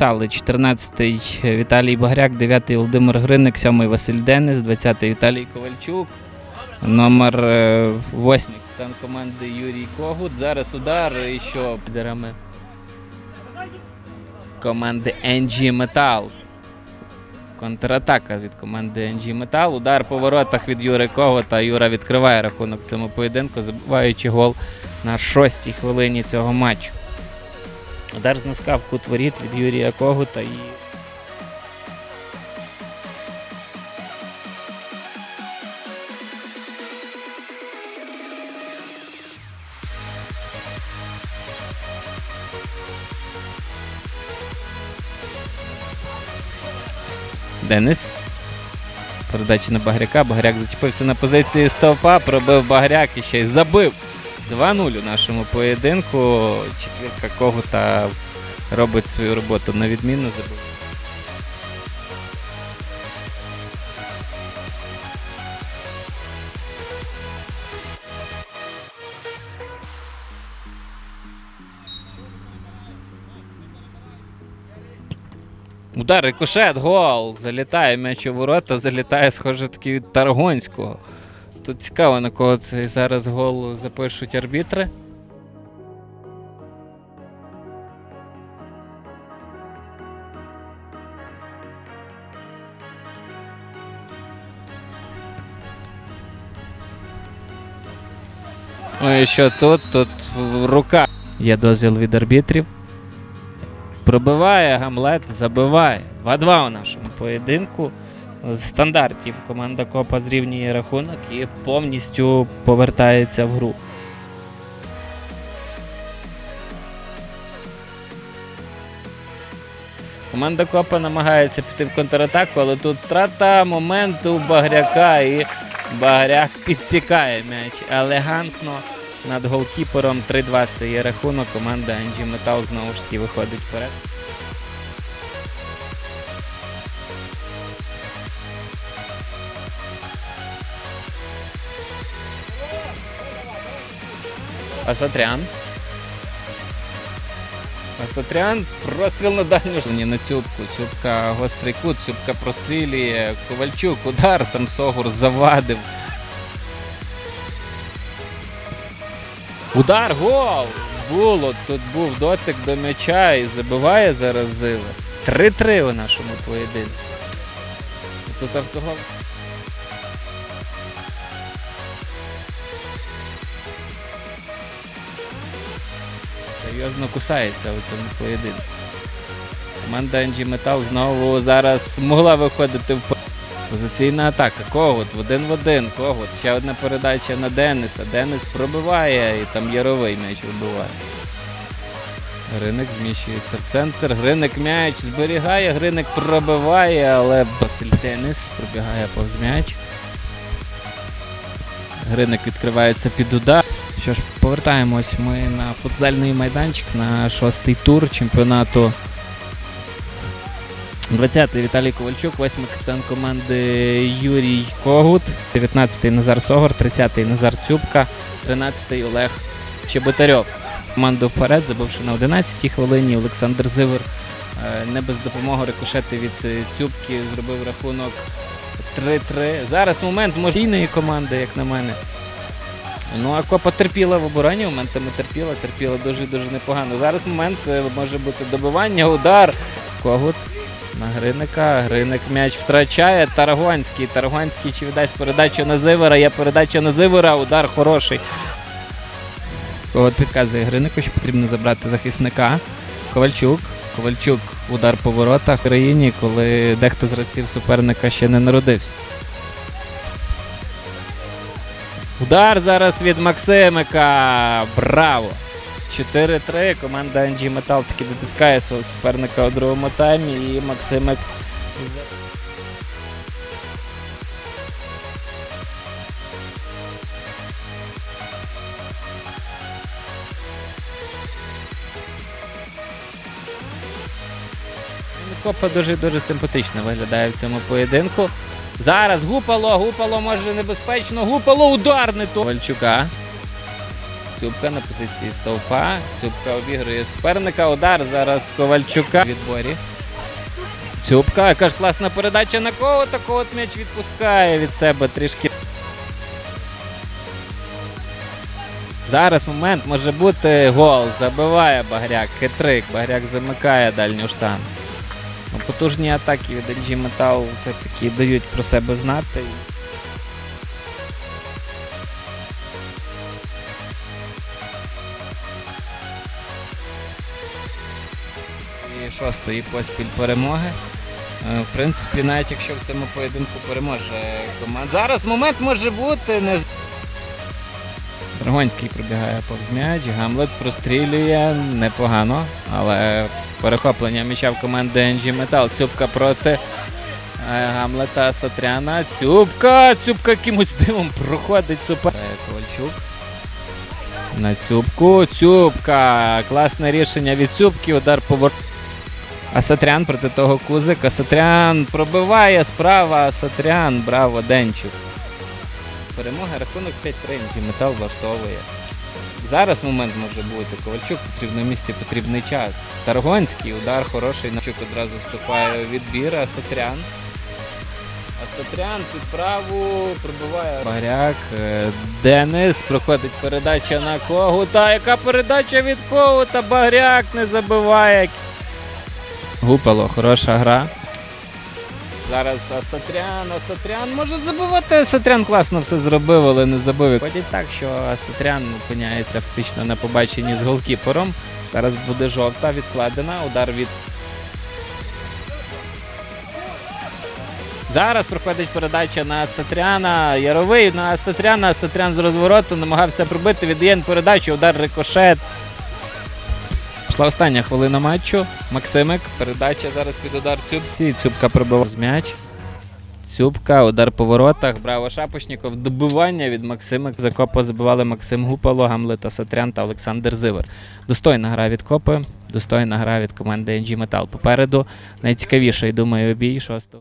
підписали 14-й Віталій Багряк, 9-й Володимир Гриник, 7-й Василь Денис, 20-й Віталій Ковальчук, номер 8 капітан команди Юрій Когут. Зараз удар і що підерами команди NG Metal. Контратака від команди NG Metal. Удар по воротах від Юри Когота. Юра відкриває рахунок в цьому поєдинку, забиваючи гол на шостій хвилині цього матчу. Удар з носка в кут воріт від Юрія Когута і. Денис. Передача на Багряка. Багряк зачепився на позиції стовпа, пробив Багряк і ще й забив. 2-0 у нашому поєдинку. Четвірка Когута робить свою роботу на відмінно. Забив. Удар, рикошет, гол. Залітає м'яч у ворота, залітає, схоже, таки від Таргонського. Тут цікаво, на кого цей зараз гол запишуть арбітри. Ой, що тут? Тут рука. Є дозвіл від арбітрів. Пробиває Гамлет, забиває. 2-2 у нашому поєдинку. З стандартів команда Копа зрівнює рахунок і повністю повертається в гру. Команда Копа намагається піти в контратаку, але тут втрата моменту Багряка і Багряк підсікає м'яч елегантно над голкіпером 3-2 стає рахунок. Команда NG Metal знову ж таки виходить вперед. Асатрян. Асатрян простріл на дальню Ні, на цюбку. Цюбка гострий кут, цюбка прострілює. Ковальчук, удар, там Согур завадив. Удар, гол! Було. Тут був дотик до м'яча і забиває зараз Зила. 3-3 у нашому поєдинку. Тут автогол. Серйозно кусається у цьому поєдинку. Команда NG Metal знову зараз могла виходити в позиційна атака. Когут в один в один. Когут. Ще одна передача на Дениса. Денис пробиває і там Яровий м'яч вибиває. Гриник зміщується в центр. Гриник м'яч зберігає, Гриник пробиває, але Василь Денис пробігає повз м'яч. Гриник відкривається під удар. Що ж, повертаємось ми на футзальний майданчик на шостий тур чемпіонату. 20-й Віталій Ковальчук, 8-й капітан команди Юрій Когут, 19-й Назар Согор, 30-й Назар Цюбка, 13-й Олег Чеботарьов. Команду вперед, забивши на 11-й хвилині. Олександр Зивер е, не без допомоги рикошети від е, Цюбки зробив рахунок 3-3. Зараз момент можливої команди, як на мене. Ну, а Копа терпіла в обороні, моментами терпіла, терпіла дуже-дуже непогано. Зараз момент е, може бути добивання, удар. Когут на Гриника. Гриник м'яч втрачає. Тарагонський. Тарагонський чи віддасть передачу на Зивера. Є передача на Зивера. Удар хороший. Когут підказує Гринику, що потрібно забрати захисника. Ковальчук. Ковальчук. Удар по воротах в країні, коли дехто з гравців суперника ще не народився. Удар зараз від Максимика. Браво! 4-3. Команда NG Metal таки дотискає свого суперника у другому таймі. І Максимик. Копа дуже дуже симпатично виглядає в цьому поєдинку. Зараз гупало, гупало може небезпечно. Гупало удар не то. Вальчука. Цюбка на позиції стовпа. Цюбка обігрує суперника. Удар зараз Ковальчука відборі. Цюбка, яка ж класна передача на кого, такого м'яч відпускає від себе трішки. Зараз момент може бути гол. Забиває Багряк. Хитрик. Багряк замикає дальню штангу. Потужні атаки від LG Metal все-таки дають про себе знати. І шостої поспіль перемоги. Е, В принципі, навіть якщо в цьому поєдинку переможе команда. Зараз момент може бути не Драгонський пробігає повз м'яч, Гамлет прострілює непогано, але перехоплення м'яча в команди NG Metal. Цюбка проти е, Гамлета Сатряна. Цюбка! Цюбка якимось дивом проходить супер. Е, Ковальчук. На цюбку. Цюбка. Класне рішення від цюбки. Удар повор. Асатрян проти того Кузик. Асатрян пробиває справа. Асатрян. Браво, Денчук. Перемога, рахунок 5-3. і Метал влаштовує. Зараз момент може бути. Ковальчук потрібно місці, потрібний час. Таргонський удар хороший. Начук одразу вступає у відбір. Асатрян. Асатрян під праву пробиває Багряк. Е, Денис проходить передача на Когута. Яка передача від Когута? Багряк не забиває. Гупало, хороша гра. Зараз Асатрян, Асатрян може забивати. Асатрян класно все зробив, але не забив. Виходить так, що Асатрян опиняється фактично на побаченні з голкіпером. Зараз буде жовта відкладена. Удар від. Зараз проходить передача на Асатряна. Яровий на Асатряна. Асатрян з розвороту намагався пробити. Віддає передачу. Удар рикошет. Пішла остання хвилина матчу. Максимик. Передача зараз під удар Цюбці. Цюбка пробивав з м'яч. Цюбка, удар по воротах. Браво Шапошніков. Добивання від Максимик. За Копа забивали Максим Гупало, Гамлета Сатрян та Олександр Зивер. Достойна гра від Копи, достойна гра від команди NG Metal. Попереду найцікавіший, думаю, бій шостого.